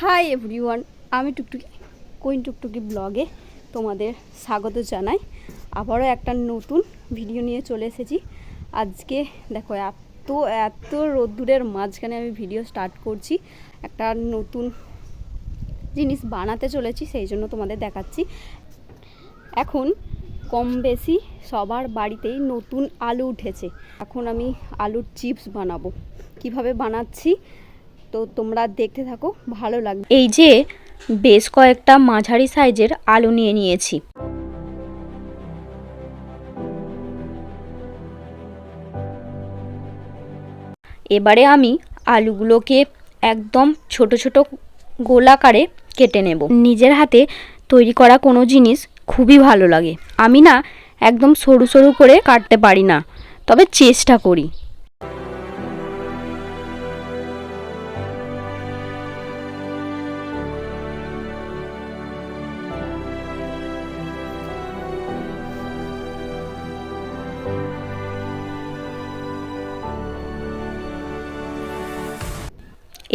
Hi everyone আমি টুকটুকি, coin টুকটুকি ব্লগে তোমাদের স্বাগত জানাই। আবারও একটা নতুন ভিডিও নিয়ে চলে এসেছি। আজকে দেখো, এত এত রোদ্দুরের মাঝখানে আমি ভিডিও স্টার্ট করছি। একটা নতুন জিনিস বানাতে চলেছি, সেই জন্য তোমাদের দেখাচ্ছি। এখন কম বেশি সবার বাড়িতেই নতুন আলু উঠেছে। এখন আমি আলুর চিপস বানাবো। কীভাবে বানাচ্ছি? তো তোমরা দেখতে থাকো, ভালো লাগবে। এই যে বেশ কয়েকটা মাঝারি সাইজের আলু নিয়ে নিয়েছি। এবারে আমি আলুগুলোকে একদম ছোট ছোট গোলাকারে কেটে নেব। নিজের হাতে তৈরি করা কোনো জিনিস খুবই ভালো লাগে। আমি না একদম সরু সরু করে কাটতে পারি না, তবে চেষ্টা করি।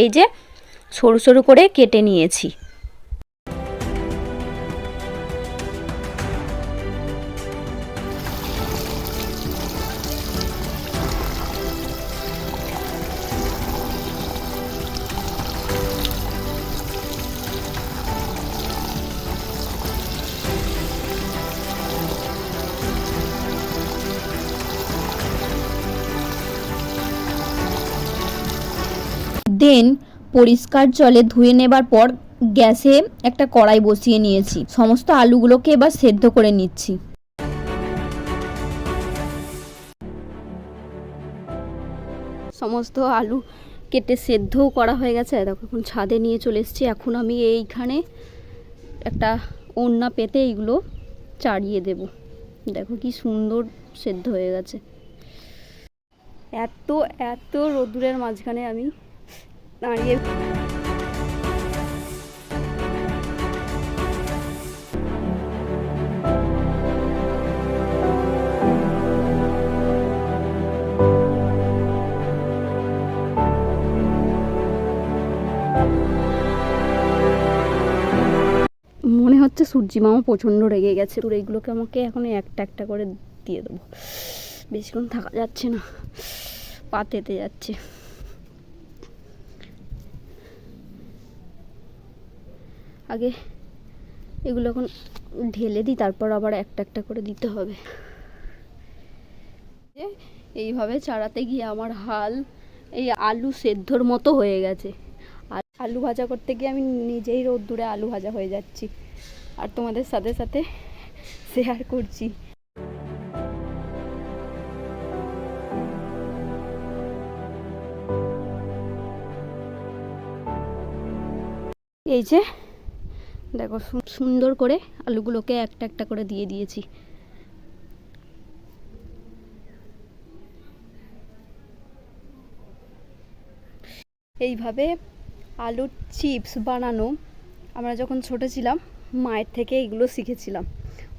এই যে সরু সরু করে কেটে নিয়েছি। দেন পরিষ্কার জলে ধুয়ে নেবার পর গ্যাসে একটা কড়াই বসিয়ে নিয়েছি। সমস্ত আলুগুলোকে এবার সেদ্ধ করে নিচ্ছি। সমস্ত আলু কেটে সেদ্ধও করা হয়ে গেছে। দেখো, এখন ছাদে নিয়ে চলে এসেছি। এখন আমি এইখানে একটা ওড়না পেতে এইগুলো চাড়িয়ে দেব। দেখো কি সুন্দর সেদ্ধ হয়ে গেছে। এত এত রোদ্দুরের মাঝখানে আমি দাঁড়িয়ে মনে হচ্ছে সূর্যি মামা প্রচণ্ড রেগে গেছে। তোর এইগুলোকে আমাকে এখন একটা একটা করে দিয়ে দেবো। বেশিক্ষণ থাকা যাচ্ছে না। পাতেতে যাচ্ছে। আগে এগুলো এখন ঢেলে দিই, তারপর আবার একটা একটা করে দিতে হবে। এইভাবে চাড়াতে গিয়ে আমার হাল এই আলু সেদ্ধর মতো হয়ে গেছে। আর আলু ভাজা করতে গিয়ে আমি নিজেই রোদ্দুরে আলু ভাজা হয়ে যাচ্ছি। আর তোমাদের সাথে সাথে শেয়ার করছি। এই যে দেখো সুন্দর করে আলুগুলোকে একটা একটা করে দিয়ে দিয়েছি। এইভাবে আলুর চিপস বানানো, আমরা যখন ছোট ছিলাম, মায়ের থেকে এগুলো শিখেছিলাম।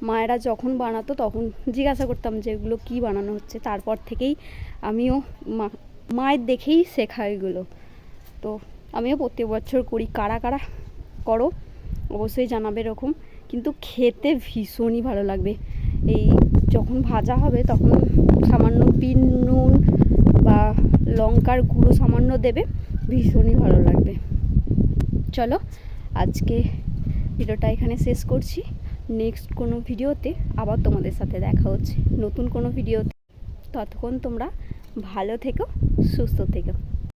মায়েরা যখন বানাতো তখন জিজ্ঞাসা করতাম যে এগুলো কী বানানো হচ্ছে। তারপর থেকেই আমিও মা- মায়ের দেখেই শেখা এগুলো। তো আমিও প্রত্যেক বছর করি। কারা কারা করো অবশ্যই জানাবে এরকম। কিন্তু খেতে ভীষণই ভালো লাগবে। এই যখন ভাজা হবে তখন সামান্য পিন নুন বা লঙ্কার গুঁড়ো সামান্য দেবে, ভীষণই ভালো লাগবে। চলো, আজকে ভিডিওটা এখানে শেষ করছি। নেক্সট কোনো ভিডিওতে আবার তোমাদের সাথে দেখা হচ্ছে। নতুন কোনো ভিডিওতে। ততক্ষণ তোমরা ভালো থেকো, সুস্থ থেকো।